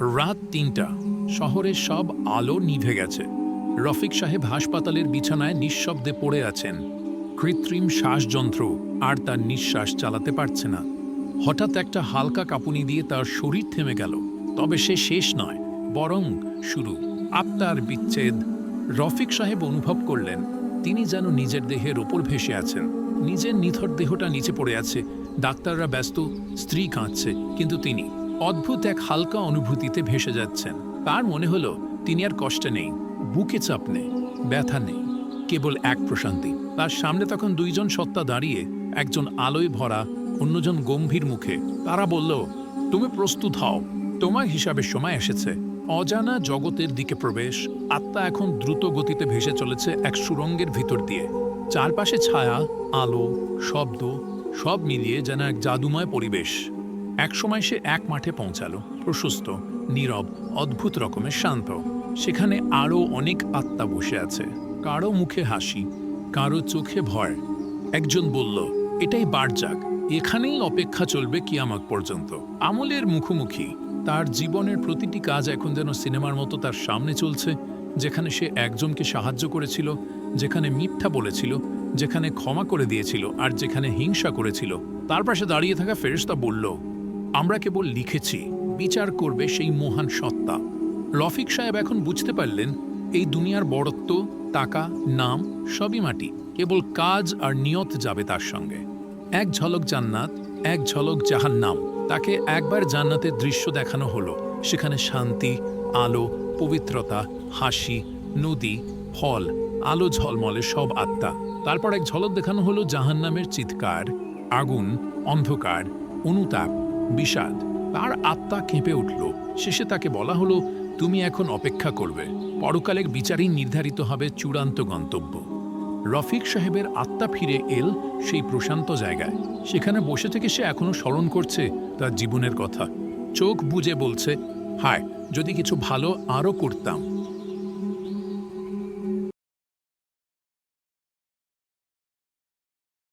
রাত তিনটা, শহরের সব আলো নিভে গেছে। রফিক সাহেব হাসপাতালের বিছানায় নিঃশব্দে পড়ে আছেন। কৃত্রিম শ্বাসযন্ত্র আর তার নিঃশ্বাস চালাতে পারছে না। হঠাৎ একটা হালকা কাঁপুনি দিয়ে তার শরীর থেমে গেল। তবে সে শেষ নয়, বরং শুরু। আত্মার বিচ্ছেদ। রফিক সাহেব অনুভব করলেন, তিনি যেন নিজের দেহের ওপর ভেসে আছেন। নিজের নিথর দেহটা নিচে পড়ে আছে। ডাক্তাররা ব্যস্ত, স্ত্রী কাঁদছে, কিন্তু তিনি অদ্ভুত এক হালকা অনুভূতিতে ভেসে যাচ্ছেন। তার মনে হলো, তিনি আর কষ্টে নেই, বুকে চাপ নেই, ব্যথা নেই, কেবল এক প্রশান্তি। তার সামনে তখন দুইজন সত্তা দাঁড়িয়ে, একজন আলোয় ভরা, অন্যজন গম্ভীর মুখে। তারা বলল, তুমি প্রস্তুত হও, তোমার হিসাবের সময় এসেছে। অজানা জগতের দিকে প্রবেশ, আত্মা এখন দ্রুত গতিতে ভেসে চলেছে এক সুরঙ্গের ভিতর দিয়ে। চারপাশে ছায়া, আলো, শব্দ, সব মিলিয়ে যেন এক জাদুময় পরিবেশ। একসময় সে এক মাঠে পৌঁছালো, প্রশস্ত, নীরব, অদ্ভুত রকমের শান্ত। সেখানে আরও অনেক আত্মা বসে আছে। কারও মুখে হাসি কারও চোখে ভয়। একজন বলল, এটাই বারজাক, এখানেই অপেক্ষা চলবে কিয়ামাক পর্যন্ত। আমলের মুখোমুখি। তার জীবনের প্রতিটি কাজ এখন যেন সিনেমার মতো তার সামনে চলছে, যেখানে সে একজনকে সাহায্য করেছিল, যেখানে মিথ্যা বলেছিল, যেখানে ক্ষমা করে দিয়েছিল, আর যেখানে হিংসা করেছিল। তার পাশে দাঁড়িয়ে থাকা ফেরেশতা বলল আমরা কেবল লিখেছি, বিচার করবে সেই মহান সত্তা। রফিক সাহেব এখন বুঝতে পারলেন, এই দুনিয়ার বড়ত্ব, টাকা, নাম, সবই মাটি, কেবল কাজ আর নিয়ত যাবে তার সঙ্গে। এক ঝলক জান্নাত, এক ঝলক জাহান্নাম, তাকে একবার জান্নাতের দৃশ্য দেখানো হলো। সেখানে শান্তি, আলো, পবিত্রতা, হাসি, নদী, ফল, আলো ঝলমলে সব আত্মা। তারপর এক ঝলক দেখানো হলো জাহান্নামের চিৎকার, আগুন, অন্ধকার, অনুতাপ বিষাদ তার আত্মা কেঁপে উঠল। শেষে তাকে বলা হলো, তুমি এখন অপেক্ষা করবে। পরকালের বিচারই নির্ধারিত হবে চূড়ান্ত গন্তব্য। রফিক সাহেবের আত্মা ফিরে এল সেই প্রশান্ত জায়গায়। সেখানে বসে থেকে সে এখনও স্মরণ করছে তার জীবনের কথা। চোখ বুজে বলছে, হায়, যদি কিছু ভালো আরও করতাম।